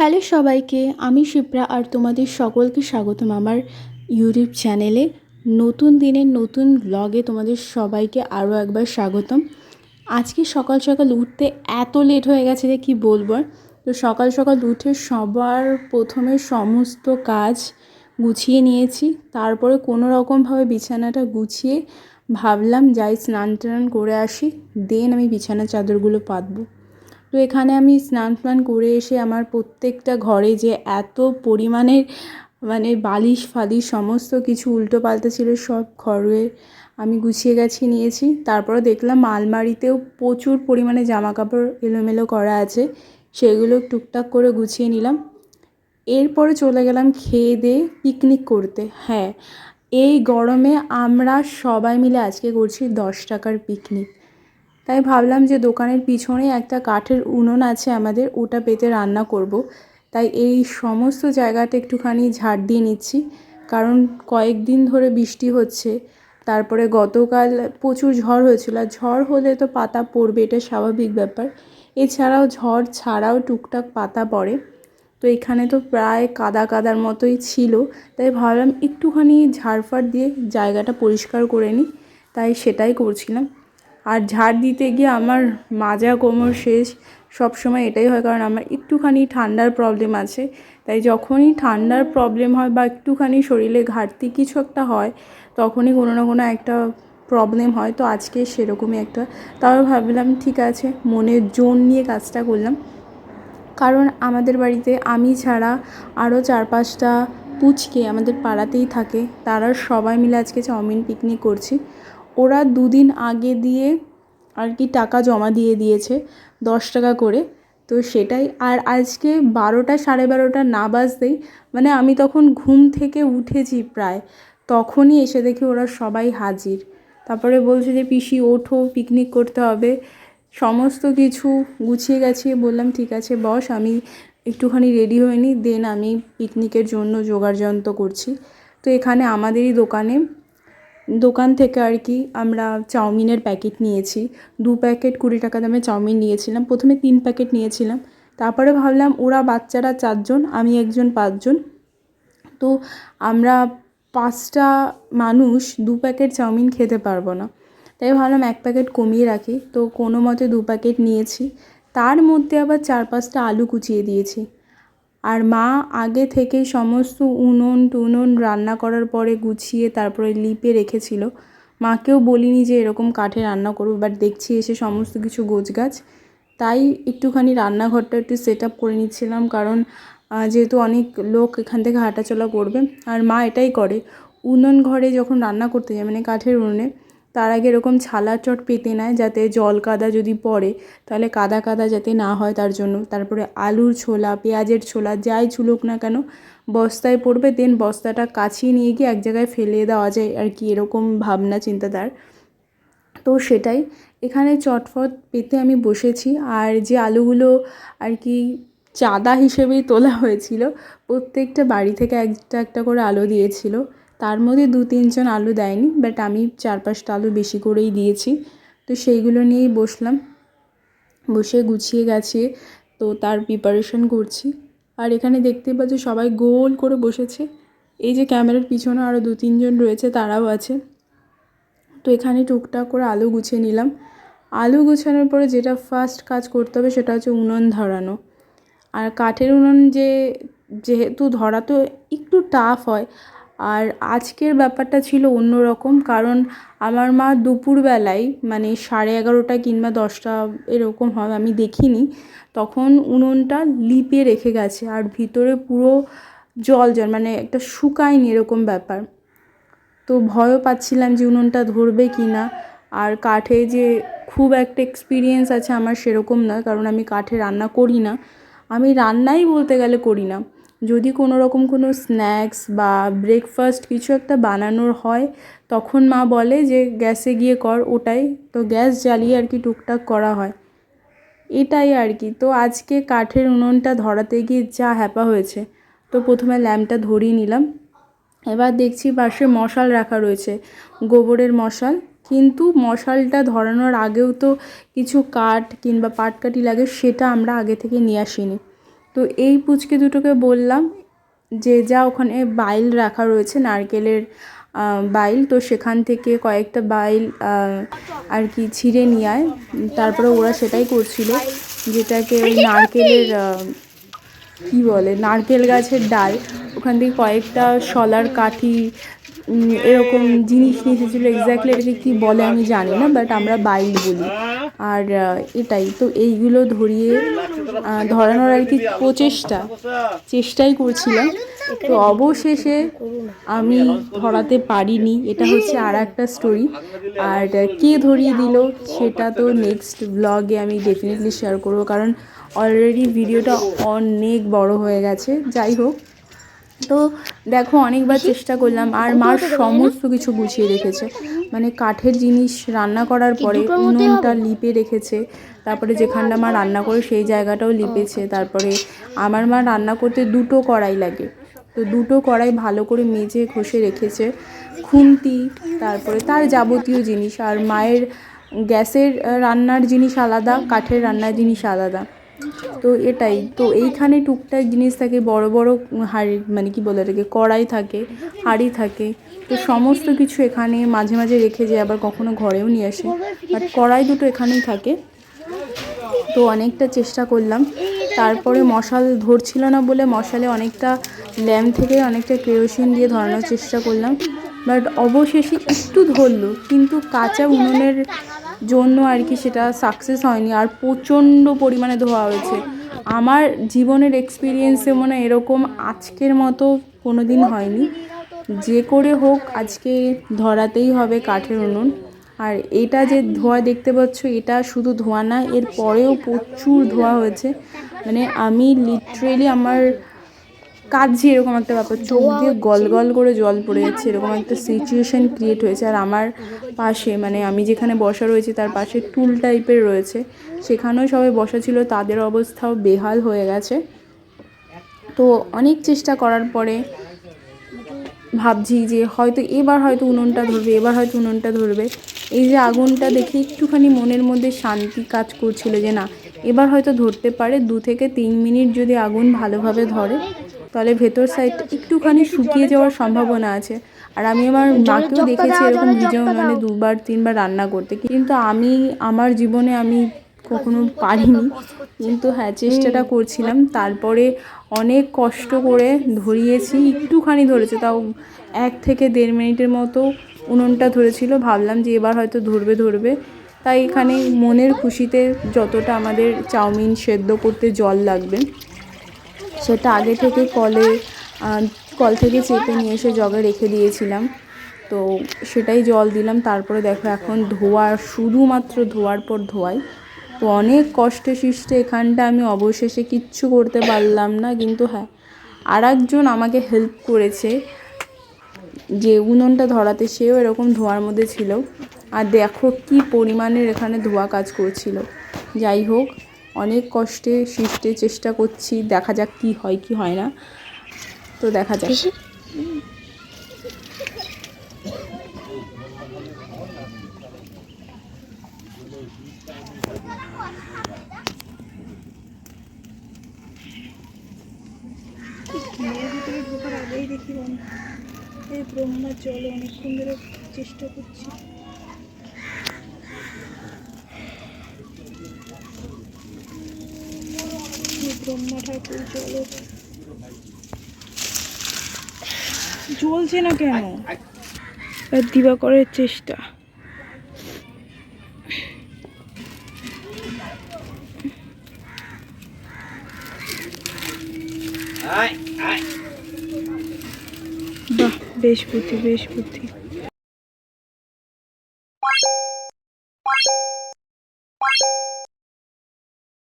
Hello সবাইকে, আমি শিপ্রা আর তোমাদের সকলকে স্বাগতম আমার ইউটিউব চ্যানেলে। নতুন দিনের নতুন ব্লগে তোমাদের সবাইকে আরও একবার স্বাগতম। আজকে সকাল সকাল উঠতে এত লেট হয়ে গেছে যে কী বলব তো সকাল সকাল উঠে সবার প্রথমে সমস্ত কাজ গুছিয়ে নিয়েছি। তারপরে কোনো রকমভাবে বিছানাটা গুছিয়ে ভাবলাম যাই স্নান টান করে আসি। দেন আমি বিছানার চাদরগুলো পাতবো। তো এখানে আমি স্নান ফান করে এসে আমার প্রত্যেকটা ঘরে যে এত পরিমাণের মানে বালিশ ফালিশ সমস্ত কিছু উল্টো পাল্টা ছিল সব ঘরে আমি গুছিয়ে গেছি নিয়েছি। তারপরে দেখলাম আলমারিতেও প্রচুর পরিমাণে জামা কাপড় এলোমেলো করা আছে। সেগুলো টুকটাক করে গুছিয়ে নিলাম। এরপরে চলে গেলাম খেয়ে দিয়ে পিকনিক করতে। হ্যাঁ এই গরমে আমরা সবাই মিলে আজকে করছি দশ টাকার পিকনিক। তাই ভাবলাম যে দোকানের পিছনে একটা কাঠের উনুন আছে আমাদের, ওটা পেতে রান্না করব। তাই এই সমস্ত জায়গাটা একটুখানি ঝাড় দিয়ে নিচ্ছি, কারণ কয়েকদিন ধরে বৃষ্টি হচ্ছে। তারপরে গতকাল প্রচুর ঝড় হয়েছিল, আর ঝড় হলে তো পাতা পড়বে, এটা স্বাভাবিক ব্যাপার। এছাড়াও ঝড় ছাড়াও টুকটাক পাতা পড়ে। তো এখানে তো প্রায় কাদা কাদার মতোই ছিল, তাই ভাবলাম একটুখানি ঝাড়ফাড় দিয়ে জায়গাটা পরিষ্কার করে নিই, তাই সেটাই করছিলাম। আর ঝাড় দিতে গিয়ে আমার মাজা কোমর শেষ। সব সময় এটাই হয়, কারণ আমার একটুখানি ঠান্ডার প্রবলেম আছে। তাই যখনই ঠান্ডার প্রবলেম হয় বা একটুখানি শরীরে ঘাটতি কিছু একটা হয়, তখনই কোনো না কোনো একটা প্রবলেম হয়। তো আজকে সেরকমই একটা। তাও ভাবলাম, ঠিক আছে, মনের জোর নিয়ে কাজটা করলাম। কারণ আমাদের বাড়িতে আমি ছাড়া আরও চার পাঁচটা পুচকে আমাদের পাড়াতেই থাকে। তারা সবাই মিলে আজকে চাউমিন পিকনিক করছি। ওরা দুদিন আগে দিয়ে আর কি টাকা জমা দিয়ে দিয়েছে, দশ টাকা করে। তো সেটাই, আর আজকে বারোটা সাড়ে বারোটা না বাজতেই মানে আমি তখন ঘুম থেকে উঠেছি প্রায়, তখনই এসে দেখি ওরা সবাই হাজির। তারপরে বলছে যে, পিসি, ওঠো পিকনিক করতে হবে। সমস্ত কিছু গুছিয়ে গেছিয়ে বললাম, ঠিক আছে, বস, আমি একটুখানি রেডি হয়ে নিই দেন আমি পিকনিকের জন্য জোগাড় যন্ত্র করছি। তো এখানে আমাদেরই দোকানে দোকান থেকে আর কি আমরা চাউমিনের প্যাকেট নিয়েছি। দু প্যাকেট কুড়ি টাকা দামে চাউমিন নিয়েছিলাম। প্রথমে তিন প্যাকেট নিয়েছিলাম। তারপরে ভাবলাম ওরা বাচ্চারা চারজন, আমি একজন পাঁচজন। তো আমরা পাঁচটা মানুষ দু প্যাকেট চাউমিন খেতে পারব না। তাই ভাবলাম এক প্যাকেট কমিয়ে রাখি। তো কোনো মতে দু প্যাকেট নিয়েছি। তার মধ্যে আবার চার পাঁচটা আলু কুচিয়ে দিয়েছি। আর মা আগে থেকে সমস্ত উনুন টুনুন রান্না করার পরে গুছিয়ে তারপরে লিপে রেখেছিল। মাকেও বলিনি যে এরকম কাঠে রান্না করব বাট দেখছি এসে সমস্ত কিছু গোছগাছ। তাই একটুখানি রান্নাঘরটা একটু সেট আপ করে নিচ্ছিলাম কারণ যেহেতু অনেক লোক এখান থেকে হাঁটাচলা করবে। আর মা এটাই করে, উনুন ঘরে যখন রান্না করতে যায় মানে কাঠের উনুনে তার আগে এরকম ছালার চট পেতে নেয় যাতে জল কাদা যদি পড়ে, তাহলে কাদা কাদা যাতে না হয় তার জন্য। তারপরে আলুর ছোলা, পেঁয়াজের ছোলা, যাই ছুলুক না কেন, বস্তায় পড়বে দেন বস্তাটা কাছিয়ে নিয়ে গিয়ে এক জায়গায় ফেলে দেওয়া যায়। আর কি এরকম ভাবনা চিন্তাধার তো সেটাই। এখানে চটফট পেতে আমি বসেছি। আর যে আলুগুলো আর কি চাঁদা হিসেবেই তোলা হয়েছিল, প্রত্যেকটা বাড়ি থেকে একটা একটা করে আলু দিয়েছিল। তার মধ্যে দু তিনজন আলু দেয়নি বাট আমি চার পাঁচটা আলু বেশি করেই দিয়েছি। তো সেইগুলো নিয়েই বসলাম। বসে গুছিয়ে গেছে, তো তার প্রিপারেশন করছি। আর এখানে দেখতে পাচ্ছ সবাই গোল করে বসেছে। এই যে ক্যামেরার পিছনে আরও দু তিনজন রয়েছে, তারাও আছে। তো এখানে টুকটাক করে আলু গুছিয়ে নিলাম। আলু গুছানোর পরে যেটা ফার্স্ট কাজ করতে হবে সেটা হচ্ছে উনুন ধরানো। আর কাঠের উনুন যে, যেহেতু ধরা তো একটু টাফ হয় আর আজকের ব্যাপারটা ছিল অন্য রকম কারণ আমার মা দুপুরবেলায় মানে সাড়ে এগারোটা কিংবা দশটা এরকম হবে আমি দেখিনি, তখন উনুনটা লিপে রেখে গেছে আর ভিতরে পুরো জল জল মানে একটা শুকায়নি এরকম ব্যাপার। তো ভয়ও পাচ্ছিলাম যে উনুনটা ধরবে কি না, আর কাঠে যে খুব একটা এক্সপিরিয়েন্স আছে আমার সেরকম নয় কারণ আমি কাঠে রান্না করি না। আমি রান্নাই বলতে গেলে করি না। যদি কোনো রকম কোনো স্ন্যাক্স বা ব্রেকফাস্ট কিছু একটা বানানোর হয়, তখন মা বলে যে, গ্যাসে গিয়ে কর ওটাই। তো গ্যাস জ্বালিয়ে আর কি টুকটাক করা হয়। এটাই আর কি। তো আজকে কাঠের উনুনটা ধরাতে গিয়ে যা হ্যাপা হয়েছে। তো প্রথমে ল্যাম্পটা ধরিয়ে নিলাম। এবার দেখছি পাশে মশাল রাখা রয়েছে, গোবরের মশাল। কিন্তু মশালটা ধরানোর আগেও তো কিছু কাঠ কিংবা পাটকাঠি লাগে, সেটা আমরা আগে থেকে নিয়ে আসিনি। তো এই পুচকে দুটোকে বললাম যে, যা, ওখানে বাইল রাখা রয়েছে, নারকেলের বাইল। তো সেখান থেকে কয়েকটা বাইল আর কি ছিঁড়ে নিয়ে আয়। তারপরে ওরা সেটাই করছিল, যেটাকে ওই নারকেলের কি বলে, নারকেল গাছের ডাল। ওখান থেকে কয়েকটা শলার কাঠি এরকম জিনিস নিয়ে এসেছিল এক্স্যাক্টলি এটাকে কী বলে আমি জানি না বাট আমরা বাইল বলি। আর এটাই, তো এইগুলো ধরিয়ে ধরানোর আর কি প্রচেষ্টা, চেষ্টাই করছিলাম। তো অবশেষে আমি ধরাতে পারিনি, এটা হচ্ছে আর একটা স্টোরি আর, কে ধরিয়ে দিল, সেটা তো নেক্সট ব্লগে আমি ডেফিনেটলি শেয়ার করব, কারণ অলরেডি ভিডিওটা অনেক বড় হয়ে গেছে। যাই হোক তো দেখো অনেকবার চেষ্টা করলাম আর মা সমস্ত কিছু গুছিয়ে রেখেছে। মানে কাঠের জিনিস রান্না করার পরে উনুনটা লিপে রেখেছে। তারপরে যেখানটা মা রান্না করে সেই জায়গাটাও লিপেছে। তারপরে আমার মা রান্না করতে দুটো কড়াই লাগে। তো দুটো কড়াই ভালো করে মেজে ঘষে রেখেছে। খুন্তি তারপরে তার যাবতীয় জিনিস। আর মায়ের গ্যাসের রান্নার জিনিস আলাদা কাঠের রান্নার জিনিস আলাদা। তো এটাই, তো এইখানে টুকটাক জিনিস থাকে, বড় বড় হাঁড়ি মানে কি বলে এটাকে, কড়াই থাকে, হাঁড়ি থাকে, তো সমস্ত কিছু এখানে মাঝে মাঝে রেখে যায়, আবার কখনো ঘরেও নিয়ে আসে। বাট কড়াই দুটো এখানেই থাকে। তো অনেকটা চেষ্টা করলাম। তারপরে মশাল ধরছিল না বলে মশালে অনেকটা ল্যাম্প থেকে অনেকটা কেরোসিন দিয়ে ধরানোর চেষ্টা করলাম। বাট অবশেষে একটু ধরলো, কিন্তু কাঁচা উনুনের জন্য আর কি সেটা সাকসেস হয়নি আর প্রচণ্ড পরিমাণে ধোয়া হয়েছে। আমার জীবনের এক্সপিরিয়েন্সে মনে হয় এরকম আজকের মতো কোনো দিন হয়নি। যে করে হোক আজকে ধরাতেই হবে কাঠের উনুন। আর এটা যে ধোঁয়া দেখতে পাচ্ছ, এটা শুধু ধোঁয়া না, এর পরেও প্রচুর ধোঁয়া হয়েছে। মানে আমি লিটারেলি আমার কাঁদছি এরকম একটা ব্যাপার। চোখ দিয়ে গল গল করে জল পড়ে যাচ্ছে এরকম একটা সিচুয়েশন ক্রিয়েট হয়েছে। আর আমার পাশে মানে আমি যেখানে বসা রয়েছি তার পাশে টুল টাইপের রয়েছে। সেখানেও সবাই বসা ছিল তাদের অবস্থাও বেহাল হয়ে গেছে। তো অনেক চেষ্টা করার পরে ভাবছি যে হয়তো এবার হয়তো উনুনটা ধরবে এবার হয়তো উনুনটা ধরবে। এই যে আগুনটা দেখে একটুখানি মনের মধ্যে শান্তি কাজ করছিল যে না এবার হয়তো ধরতে পারে দু থেকে তিন মিনিট যদি আগুন ভালোভাবে ধরে তাহলে ভেতর সাইডটা একটুখানি শুকিয়ে যাওয়ার সম্ভাবনা আছে। আর আমি আমার মাকেও দেখেছি এরকম ভিজে উনুনে দুবার তিনবার রান্না করতে। কিন্তু আমি আমার জীবনে আমি কখনো পারিনি। কিন্তু হ্যাঁ চেষ্টাটা করছিলাম। তারপরে অনেক কষ্ট করে ধরিয়েছি একটুখানি ধরেছে। তাও এক থেকে দেড় মিনিটের মতো উনুনটা ধরেছিল। ভাবলাম যে এবার হয়তো ধরবে ধরবে। তাই এখানে মনের খুশিতে যতটা আমাদের চাউমিন সেদ্ধ করতে জল লাগবে সেটা আগে থেকে কলে কল থেকে চেপে নিয়ে এসে জগে রেখে দিয়েছিলাম। তো সেটাই জল দিলাম, তারপরে দেখো এখন ধোয়া, শুধুমাত্র ধোয়ার পর ধোয়াই। তো অনেক কষ্টে সৃষ্টে এখানটা আমি অবশেষে কিচ্ছু করতে পারলাম না, কিন্তু হ্যাঁ আর একজন আমাকে হেল্প করেছে। যে উনুনটা ধরাতে, সেও এরকম ধোঁয়ার মধ্যে ছিল। আর দেখো কি পরিমাণের এখানে ধোঁয়া কাজ করছিল। যাই হোক অনেক কষ্টে সৃষ্টে চেষ্টা করছি দেখা যাক কি হয় কি হয় না। তো দেখা যাক। ঢোকার আগেই দেখি এই ব্রহ্মার জল অনেকক্ষণ ধরে চেষ্টা করছি। ব্রহ্মা ঠাকুর জল। জ্বলছে না কেন? দিবাকরের চেষ্টা। বাহ বেশ বুদ্ধি বেশ বুদ্ধি।